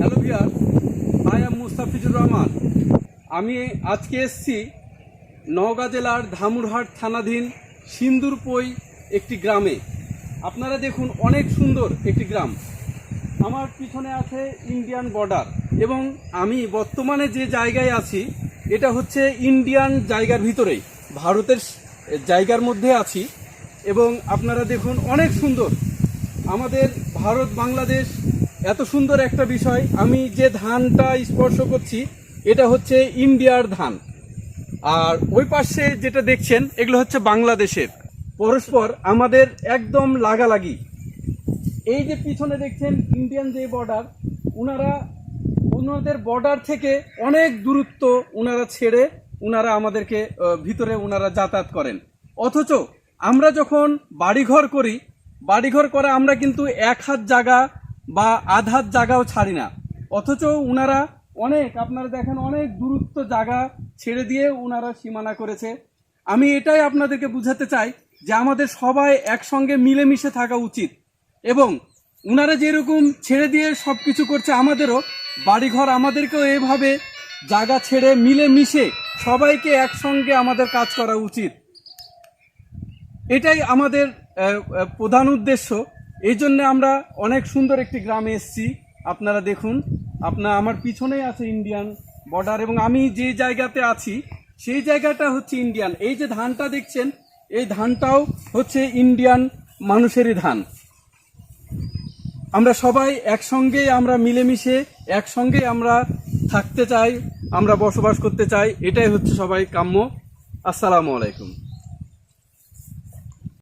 Hello viewer I am Mustafizur Rahman. আমি আজকে এসছি নওগাঁ জেলার ধামুরহাট থানাধীন সিন্দুরপই একটি গ্রামে। আপনারা দেখুন অনেক সুন্দর একটি গ্রাম। আমার পিছনে আছে ইন্ডিয়ান বর্ডার এবং আমি বর্তমানে যে জায়গায় আছি, এটা হচ্ছে ইন্ডিয়ান জায়গার ভিতরেই ভারতের জায়গার মধ্যে আছি এবং আপনারা দেখুন অনেক সুন্দর। আমাদের ভারত বাংলাদেশ এত সুন্দর একটা বিষয়, আমি যে ধানটা স্পর্শ করছি, এটা হচ্ছে ইন্ডিয়ার ধান। আর ওই পাশে যেটা দেখছেন, এগুলো হচ্ছে বাংলাদেশের। পরস্পর আমাদের একদম লাগালাগি। এই যে পিছনে দেখছেন, ইন্ডিয়ান যে বর্ডার ওনারা ওনাদের বর্ডার থেকে অনেক দূরত্ব ওনারা ছেড়ে ওনারা আমাদেরকে ভিতরে ওনারা যাতায়াত করেন। অথচ আমরা যখন বাড়িঘর করি, বাড়িঘর করা আমরা কিন্তু এক হাত জায়গা বা আধ হাত জায়গাও ছাড়ি না। অথচ ওনারা অনেক, আপনারা দেখেন অনেক দূরত্ব জায়গা ছেড়ে দিয়ে ওনারা সীমানা করেছে। আমি এটাই আপনাদেরকে বুঝাতে চাই যে আমাদের সবাই একসঙ্গে মিলেমিশে থাকা উচিত এবং ওনারা যেরকম ছেড়ে দিয়ে সব কিছু করছে আমাদেরও, বাড়িঘর আমাদেরকেও এভাবে জায়গা ছেড়ে মিলে মিশে সবাইকে একসঙ্গে আমাদের কাজ করা উচিত। এটাই আমাদের প্রধান উদ্দেশ্য। এই জন্য আমরা অনেক সুন্দর একটি গ্রামে এসেছি। আপনারা দেখুন আপনার আমার পিছনেই আছে ইন্ডিয়ান বর্ডার এবং আমি যে জায়গাতে আছি, সেই জায়গাটা হচ্ছে ইন্ডিয়ান এই যে ধানটা দেখছেন, এই ধানটাও হচ্ছে ইন্ডিয়ান মানুষেরই ধান। আমরা সবাই একসঙ্গে আমরা মিলেমিশে একসঙ্গে আমরা থাকতে চাই, আমরা বসবাস করতে চাই, এটাই হচ্ছে সবাই কাম্য। আসসালামু আলাইকুম।